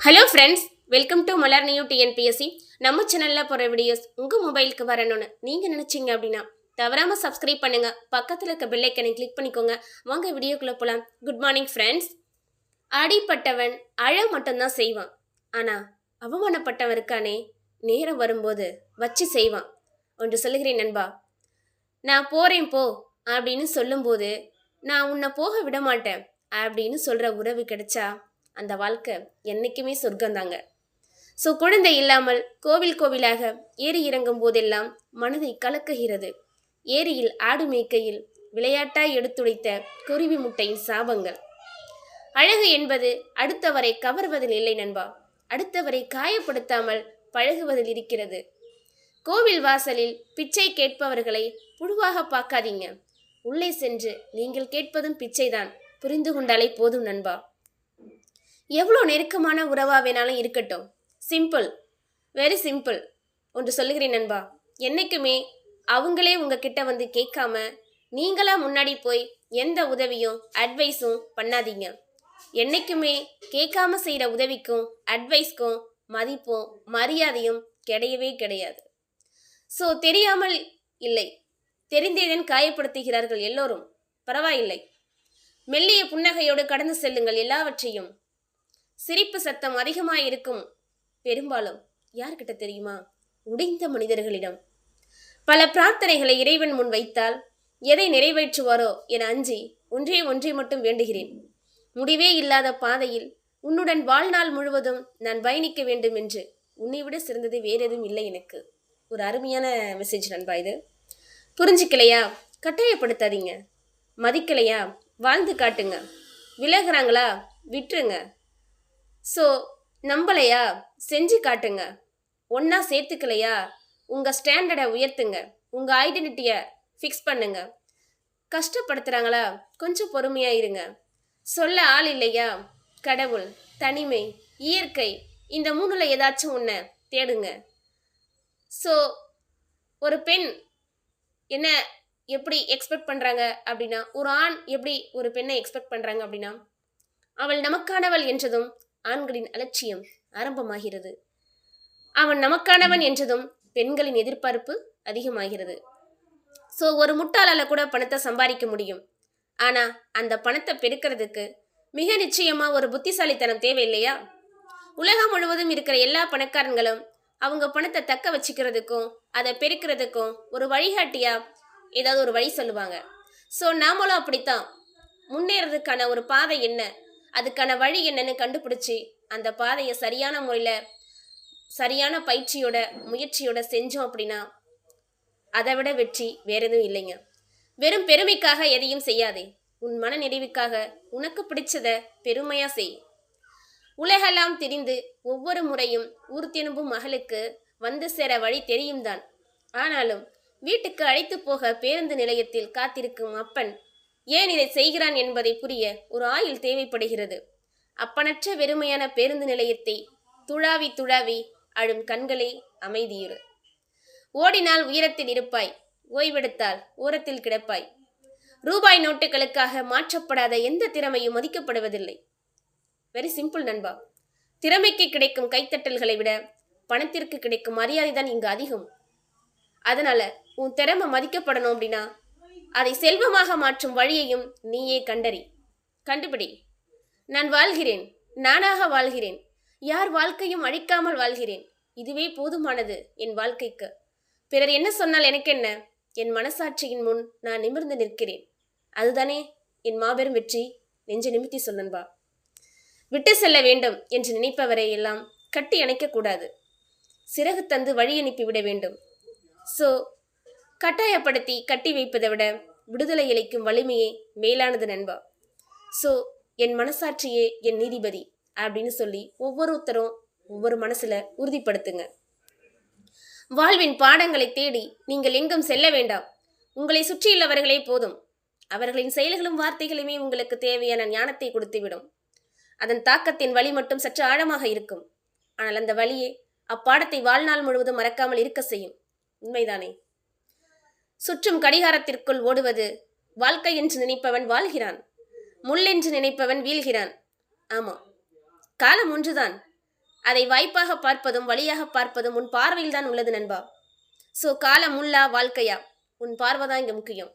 Hello friends welcome to Malar new TNPSC நம்ம சேனலில் போகிற வீடியோஸ் உங்கள் மொபைலுக்கு வரணும்னு நீங்கள் நினச்சிங்க அப்படின்னா தவறாமல் சப்ஸ்கிரைப் பண்ணுங்கள் பக்கத்தில் இருக்க பெல்லைக்கனை கிளிக் பண்ணிக்கோங்க. வாங்க வீடியோக்குள்ளே போகலாம் குட் மார்னிங் ஃப்ரெண்ட்ஸ் அடிப்பட்டவன் அழ மட்டும்தான் செய்வான். ஆனால் அவமானப்பட்டவன் இருக்கானே நேரம் வரும்போது வச்சு செய்வான். ஒன்று சொல்லுகிறேன் நண்பா நான் போகிறேன் போ அப்படின்னு சொல்லும்போது நான் உன்னை போக விட மாட்டேன் அப்படின்னு சொல்கிற உறவு கிடைச்சா அந்த வாழ்க்கை என்றைக்குமே சொர்க்கந்தாங்க ஸோ குழந்தை இல்லாமல் கோவில் கோவிலாக ஏறி இறங்கும் போதெல்லாம் மனதை கலக்குகிறது. ஏரியில் ஆடு மேய்க்கையில் விளையாட்டாய் எடுத்துடைத்த குருவி முட்டையின் சாபங்கள். அழகு என்பது அடுத்தவரை கவர்வதில் இல்லை நண்பா. அடுத்தவரை காயப்படுத்தாமல் பழகுவதில் இருக்கிறது. கோவில் வாசலில் பிச்சை கேட்பவர்களை புழுவாக பார்க்காதீங்க. உள்ளே சென்று நீங்கள் கேட்பதும் பிச்சைதான். புரிந்து கொண்டாலே போதும் நண்பா. எவ்வளோ நெருக்கமான உறவாக வேணாலும் இருக்கட்டும். சிம்பிள் வெரி சிம்பிள் ஒன்று சொல்லுகிறேன் நண்பா. என்றைக்குமே அவங்களே உங்ககிட்ட வந்து கேட்காம நீங்களா முன்னாடி போய் எந்த உதவியும் அட்வைஸும் பண்ணாதீங்க. என்னைக்குமே கேட்காம செய்கிற உதவிக்கும் அட்வைஸ்க்கும் மதிப்பும் மரியாதையும் கிடையவே கிடையாது. ஸோ தெரியாமல் இல்லை. தெரிந்தேதன் காயப்படுத்துகிறார்கள் எல்லோரும். பரவாயில்லை. மெல்லிய புன்னகையோடு கடந்து செல்லுங்கள் எல்லாவற்றையும். சிரிப்பு சத்தம் அதிகமாக இருக்கும் பெரும்பாலும் யார்கிட்ட தெரியுமா? உடைந்த மனிதர்களிடம். பல பிரார்த்தனைகளை இறைவன் முன் வைத்தால் எதை நிறைவேற்றுவாரோ என அஞ்சி ஒன்றே ஒன்றை மட்டும் வேண்டுகிறேன். முடிவே இல்லாத பாதையில் உன்னுடன் வாழ்நாள் முழுவதும் நான் பயணிக்க வேண்டும் என்று உன்னை விட சிறந்தது வேற எதுவும் இல்லை எனக்கு. ஒரு அருமையான மெசேஜ் நண்பா இது. புரிஞ்சிக்கலையா? கட்டாயப்படுத்தாதீங்க. மதிக்கலையா? வாழ்ந்து காட்டுங்க. விலகுறாங்களா? விட்டுருங்க. ஸோ நம்பலையா? செஞ்சு காட்டுங்க. ஒன்றா சேர்த்துக்கலையா? உங்கள் ஸ்டாண்டர்டை உயர்த்துங்க. உங்கள் ஐடென்டிட்டியை ஃபிக்ஸ் பண்ணுங்க. கஷ்டப்படுத்துகிறாங்களா கொஞ்சம் பொறுமையாக இருங்க. சொல்ல ஆள் இல்லையா? கடவுள் தனிமை இயற்கை இந்த மூணில் ஏதாச்சும் ஒன்று தேடுங்க. ஸோ ஒரு பெண் என்ன எப்படி எக்ஸ்பெக்ட் பண்ணுறாங்க அப்படின்னா ஒரு ஆண் எப்படி ஒரு பெண்ணை எக்ஸ்பெக்ட் பண்ணுறாங்க அப்படின்னா அவள் நமக்கானவள் என்றதும் ஆண்களின் அலட்சியம் ஆரம்பமாகிறது. அவன் நமக்கானவன் என்றதும் பெண்களின் எதிர்பார்ப்பு அதிகமாகிறது. ஸோ ஒரு முட்டாளால் கூட பணத்தை சம்பாதிக்க முடியும். ஆனால் அந்த பணத்தை பெருக்கிறதுக்கு மிக நிச்சயமாக ஒரு புத்திசாலித்தனம் தேவை இல்லையா உலகம் முழுவதும் இருக்கிற எல்லா பணக்காரங்களும் அவங்க பணத்தை தக்க வச்சுக்கிறதுக்கும் அதை பெருக்கிறதுக்கும் ஒரு வழிகாட்டியா ஏதாவது ஒரு வழி சொல்லுவாங்க. ஸோ நாமளும் அப்படித்தான். முன்னேறதுக்கான ஒரு பாதை என்ன? அதுக்கான வழி என்னன்னு கண்டுபிடிச்சி அந்த பாதையை சரியான முறையில் சரியான பயிற்சியோட முயற்சியோட செஞ்சோம் அப்படின்னா அதை விட வெற்றி வேற எதுவும் இல்லைங்க. வெறும் பெருமைக்காக எதையும் செய்யாதே. உன் மன நிறைவுக்காக உனக்கு பிடிச்சத பெருமையா செய். உலகெல்லாம் திரிந்து ஒவ்வொரு முறையும் ஊர் திரும்பும் மகளுக்கு வந்து சேர வழி தெரியும் தான் ஆனாலும் வீட்டுக்கு அழைத்து போக பேருந்து நிலையத்தில் காத்திருக்கும் அப்பன் ஏன் இதை செய்கிறான் என்பதை புரிய ஒரு ஆயுள் தேவைப்படுகிறது. அப்பனற்ற வெறுமையான பேருந்து நிலையத்தை துழாவி துழாவி அழும் கண்களே அமைதியுறு ஓடினால் உயரத்தில் இருப்பாய் ஓய்வெடுத்தால் ஓரத்தில் கிடப்பாய். ரூபாய் நோட்டுகளுக்காக மாற்றப்படாத எந்த திறமையும் மதிக்கப்படுவதில்லை. வெரி சிம்பிள் நண்பா. திறமைக்கு கிடைக்கும் கைத்தட்டல்களை விட பணத்திற்கு கிடைக்கும் மரியாதை தான் இங்கு அதிகம். அதனால உன் திறமை மதிக்கப்படணும் அப்படின்னா அதை செல்வமாக மாற்றும் வழியையும் நீயே கண்டறி. கண்டுபிடி. நான் வாழ்கிறேன் நானாக வாழ்கிறேன் யார் வாழ்க்கையும் அழிக்காமல் வாழ்கிறேன். இதுவே போதுமானது என் வாழ்க்கைக்கு. பிறர் என்ன சொன்னால் எனக்கு என்ன என் மனசாட்சியின் முன் நான் நிமிர்ந்து நிற்கிறேன். அதுதானே என் மாபெரும் வெற்றி? நெஞ்ச நிமித்தி சொல்லன்பா விட்டு செல்ல வேண்டும் என்று நினைப்பவரை எல்லாம் கட்டி அணைக்கக்கூடாது சிறகு தந்து வழி அனுப்பி விட வேண்டும். ஸோ கட்டாயப்படுத்தி கட்டி வைப்பதை விட விடுதலை அளிக்கும் வலிமையே மேலானது நண்பா. ஸோ என் மனசாட்சியே என் நீதிபதி அப்படின்னு சொல்லி ஒவ்வொருத்தரும் ஒவ்வொரு மனசுல உறுதிப்படுத்துங்க. வாழ்வின் பாடங்களை தேடி நீங்கள் எங்கும் செல்ல வேண்டாம். உங்களை சுற்றியுள்ளவர்களே போதும். அவர்களின் செயல்களும் வார்த்தைகளுமே உங்களுக்கு தேவையான ஞானத்தை கொடுத்துவிடும். அதன் தாக்கத்தின் வழி மட்டும் சற்று ஆழமாக இருக்கும். ஆனால் அந்த வழியே அப்பாடத்தை வாழ்நாள் முழுவதும் மறக்காமல் இருக்க செய்யும். உண்மைதானே? சுற்றும் கடிகாரத்திற்குள் ஓடுவது. வாழ்க்கை என்று நினைப்பவன் வாழ்கிறான். முள் என்று நினைப்பவன் வீழ்கிறான். ஆமாம் காலம் ஒன்றுதான். அதை வாய்ப்பாக பார்ப்பதும் வழியாக பார்ப்பதும் உன் பார்வையில் தான் உள்ளது நண்பா. ஸோ காலம் உள்ளா வாழ்க்கையா? உன் பார்வை தான் இங்கே முக்கியம்.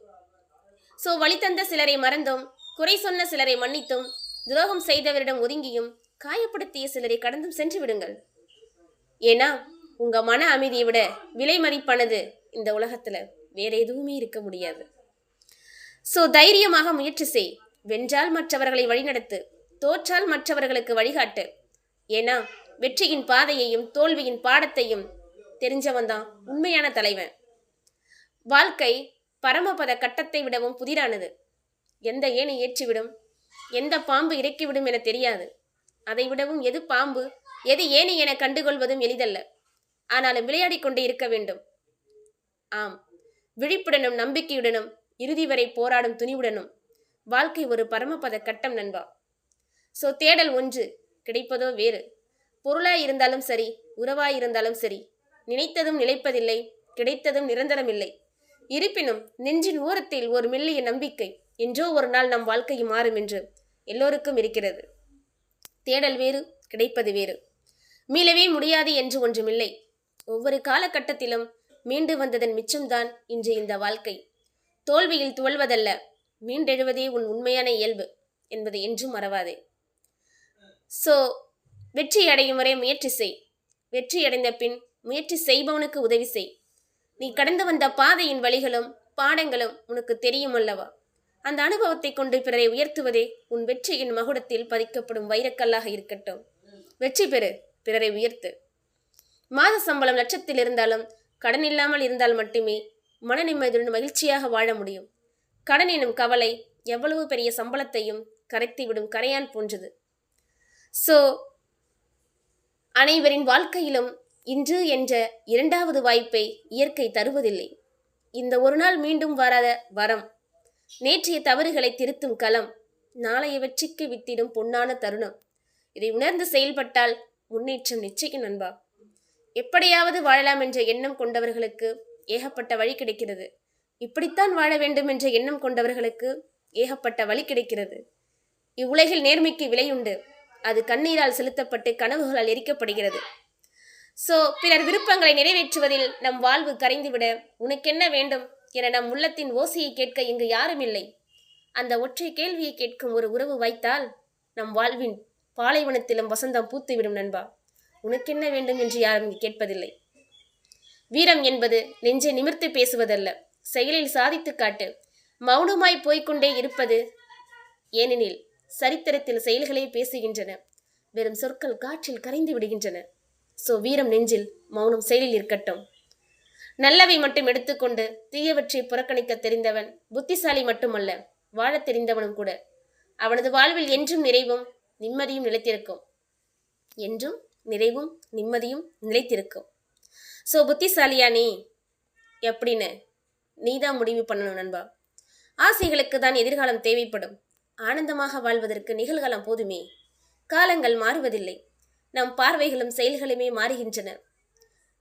ஸோ வழி தந்த சிலரை மறந்தும் குறை சொன்ன சிலரை மன்னித்தும் துரோகம் செய்தவரிடம் ஒதுங்கியும் காயப்படுத்திய சிலரை கடந்தும் சென்று விடுங்கள். ஏன்னா உங்கள் மன அமைதியை விட விலை மதிப்பானது இந்த உலகத்தில். வேற எதுவுமே இருக்க முடியாது. ஸோ தைரியமாக முயற்சி செய். வென்றால் மற்றவர்களை வழிநடத்து. தோற்றால் மற்றவர்களுக்கு வழிகாட்டு. ஏன்னா வெற்றியின் பாதையையும் தோல்வியின் பாடத்தையும் தெரிஞ்சவன் தான் உண்மையான தலைவன். வாழ்க்கை பரமபத கட்டத்தை விடவும் புதிரானது. எந்த ஏனை ஏற்றிவிடும்? எந்த பாம்பு இறக்கிவிடும் என தெரியாது. அதை விடவும் எது பாம்பு எது ஏணி என கண்டுகொள்வதும் எளிதல்ல. ஆனாலும் விளையாடிக் கொண்டே இருக்க வேண்டும். ஆம். விழிப்புடனும் நம்பிக்கையுடனும் இறுதி வரை போராடும் துணிவுடனும். வாழ்க்கை ஒரு பரமபத கட்டம் நண்பா. ஸோ தேடல் ஒன்று கிடைப்பதோ வேறு? பொருளாய் இருந்தாலும் சரி உறவாய் இருந்தாலும் சரி நினைத்ததும் நிலைப்பதில்லை கிடைத்ததும் நிரந்தரமில்லை இருப்பினும் நெஞ்சின் ஓரத்தில் ஒரு மெல்லிய நம்பிக்கை என்றோ ஒரு நாள் நம் வாழ்க்கை மாறும் என்று எல்லோருக்கும் இருக்கிறது. தேடல் வேறு கிடைப்பது வேறு. மீளவே முடியாது என்று ஒன்றுமில்லை. ஒவ்வொரு காலகட்டத்திலும் மீண்டு வந்ததன் மிச்சம்தான் இன்று இந்த வாழ்க்கை. தோல்வியில் துவல்வதல்ல மீண்டெழுவதே உன் உண்மையான இயல்பு என்பதை என்றும் மறவாதே. ஸோ வெற்றி அடையும் வரை முயற்சி செய். வெற்றி அடைந்த பின் முயற்சி செய்பவனுக்கு உதவி செய். நீ கடந்து வந்த பாதையின் வழிகளும் பாடங்களும் உனக்கு தெரியும் அல்லவா? அந்த அனுபவத்தை கொண்டு பிறரை உயர்த்துவதே உன் வெற்றியின் மகுடத்தில் பதிக்கப்படும் வைரக்கல்லாக இருக்கட்டும். வெற்றி பெறு பிறரை உயர்த்து. மாத சம்பளம் லட்சத்தில் இருந்தாலும் கடன் இல்லாமல் இருந்தால் மட்டுமே மன நிம்மதியுடன் மகிழ்ச்சியாக வாழ முடியும். கடன் எனும் கவலை எவ்வளவு பெரிய சம்பளத்தையும் கரைத்துவிடும் கரையான் போன்றது. ஸோ அனைவரின் வாழ்க்கையிலும் இன்று என்ற இரண்டாவது வாய்ப்பை இயற்கை தருவதில்லை. இந்த ஒரு நாள் மீண்டும் வராத வரம். நேற்றைய தவறுகளை திருத்தும் களம் நாளைய வெற்றிக்கு வித்திடும் பொன்னான தருணம். இதை உணர்ந்து செயல்பட்டால் முன்னேற்றம் நிச்சயம் நண்பா. எப்படியாவது வாழலாம் என்ற எண்ணம் கொண்டவர்களுக்கு ஏகப்பட்ட வழி கிடைக்கிறது. இப்படித்தான் வாழ வேண்டும் என்ற எண்ணம் கொண்டவர்களுக்கு ஏகப்பட்ட வழி கிடைக்கிறது. இவ்வுலகில் நேர்மைக்கு விலையுண்டு அது கண்ணீரால் செலுத்தப்பட்டு கனவுகளால் எரிக்கப்படுகிறது. சோ பிறர் விருப்பங்களை நிறைவேற்றுவதில் நம் வாழ்வு கரைந்துவிட உனக்கென்ன வேண்டும் என நம் உள்ளத்தின் ஓசையை கேட்க இங்கு யாரும் இல்லை. அந்த ஒற்றை கேள்வியை கேட்கும் ஒரு உறவு வைத்தால் நம் வாழ்வின் பாலைவனத்திலும் வசந்தம் பூத்துவிடும் நண்பா. உனக்கென்ன வேண்டும் என்று யாரும் கேட்பதில்லை. வீரம் என்பது நெஞ்சை நிமிர்த்து பேசுவதல்ல. செயலில் சாதித்து காட்டு. மௌனமாய் போய்க்கொண்டே இருப்பது ஏனெனில் சரித்திரத்தில் செயல்களே பேசுகின்றன. வெறும் சொற்கள் காற்றில் கரைந்து விடுகின்றன. சோ வீரம் நெஞ்சில் மௌனம் செயலில் இருக்கட்டும். நல்லவை மட்டும் எடுத்துக்கொண்டு தீயவற்றை புறக்கணிக்க தெரிந்தவன் புத்திசாலி மட்டுமல்ல வாழத் தெரிந்தவனும் கூட. அவனது வாழ்வில் என்றும் நிறைவும் நிம்மதியும் நிலைத்திருக்கும். என்றும் நிறைவும் நிம்மதியும் நிலைத்திருக்கும். ஸோ புத்திசாலியா நீ எப்படின்னு நீ தான் முடிவு பண்ணணும் நண்பா. ஆசைகளுக்கு தான் எதிர்காலம் தேவைப்படும். ஆனந்தமாக வாழ்வதற்கு நிகழ்காலம் போதுமே. காலங்கள் மாறுவதில்லை. நம் பார்வைகளும் செயல்களுமே மாறுகின்றன.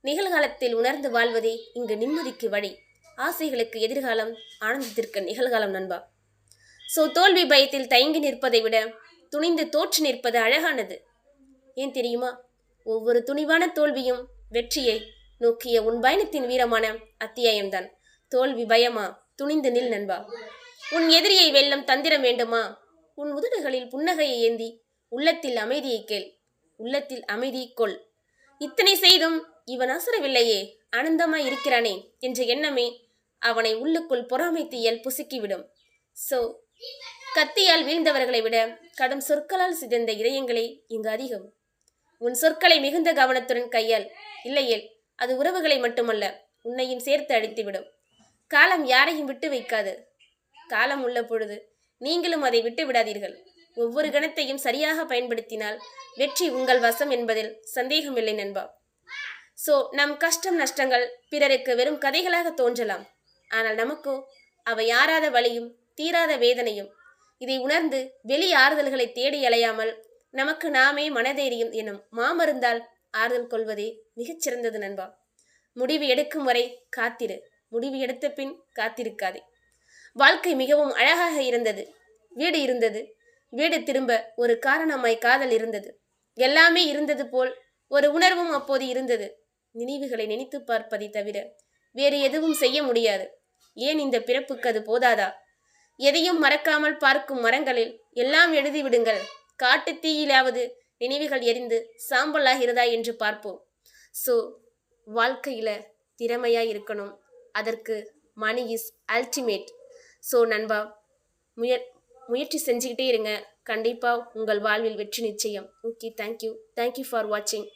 நிகழ்காலத்தில் உணர்ந்து வாழ்வதே இங்கு நிம்மதிக்கு வழி. ஆசைகளுக்கு எதிர்காலம் ஆனந்தத்திற்கு நிகழ்காலம் நண்பா. ஸோ தோல்வி பயத்தில் தயங்கி நிற்பதை விட துணிந்து தோற்று நிற்பது அழகானது. ஏன் தெரியுமா? ஒவ்வொரு துணிவான தோல்வியும் வெற்றியை நோக்கிய உன் பயணத்தின் வீரமான அத்தியாயம்தான். தோல்வி பயமா? துணிந்து நில் நண்பா. உன் எதிரியை வெல்லம் தந்திரம் வேண்டுமா? உன் உதடுகளில் புன்னகையை ஏந்தி உள்ளத்தில் அமைதியை கேள். உள்ளத்தில் அமைதி கொள். இத்தனை செய்தும் இவன் அசரவில்லையே ஆனந்தமாய் இருக்கிறானே என்ற எண்ணமே அவனை உள்ளுக்குள் பொறாமை தீயல் புசுக்கிவிடும். சோ கத்தியால் வீழ்ந்தவர்களை விட கடும் சொற்களால் சிதைந்த இதயங்களே இங்கு அதிகம். உன் சொற்களை மிகுந்த கவனத்துடன் கையால் இல்லையேல் அது உறவுகளை மட்டுமல்ல உன்னையும் சேர்த்து அழித்துவிடும். காலம் யாரையும் விட்டு வைக்காது. காலம் உள்ள பொழுது நீங்களும் அதை விட்டு விடாதீர்கள். ஒவ்வொரு கணத்தையும் சரியாக பயன்படுத்தினால் வெற்றி உங்கள் வசம் என்பதில் சந்தேகமில்லை நண்பா. சோ நம் கஷ்டம் நஷ்டங்கள் பிறருக்கு வெறும் கதைகளாக தோன்றலாம். ஆனால் நமக்கோ அவை யாராத வழியும் தீராத வேதனையும் இதை உணர்ந்து வெளி ஆறுதல்களை தேடி அலையாமல் நமக்கு நாமே மனதைரியம் எனும் மாமருந்தால் ஆறுதல் கொள்வதே மிகச்சிறந்தது நண்பா. முடிவு எடுக்கும் வரை காத்திரு. முடிவு எடுத்த பின் காத்திருக்காதே. வாழ்க்கை மிகவும் அழகாக இருந்தது. வீடு இருந்தது. வீடு திரும்ப ஒரு காரணமாய் காதல் இருந்தது. எல்லாமே இருந்தது போல் ஒரு உணர்வும் அப்போது இருந்தது. நினைவுகளை நினைத்து பார்ப்பதை தவிர வேறு எதுவும் செய்ய முடியாது. ஏன் இந்த பிறப்புக்கு அது போதாதா? எதையும் மறக்காமல் பார்க்கும் மரங்களில் எல்லாம் எழுதி விடுங்கள். காட்டு தீயிலாவது நினைவுகள் எரிந்து சாம்பலாகிறதா என்று பார்ப்போம். ஸோ வாழ்க்கையில் திறமையாக இருக்கணும். அதற்கு மணி இஸ் அல்டிமேட் ஸோ நண்பா முய முயற்சி செஞ்சுக்கிட்டே இருங்க. கண்டிப்பாக உங்கள் வாழ்வில் வெற்றி நிச்சயம். ஓகே தேங்க்யூ தேங்க்யூ ஃபார் வாட்சிங்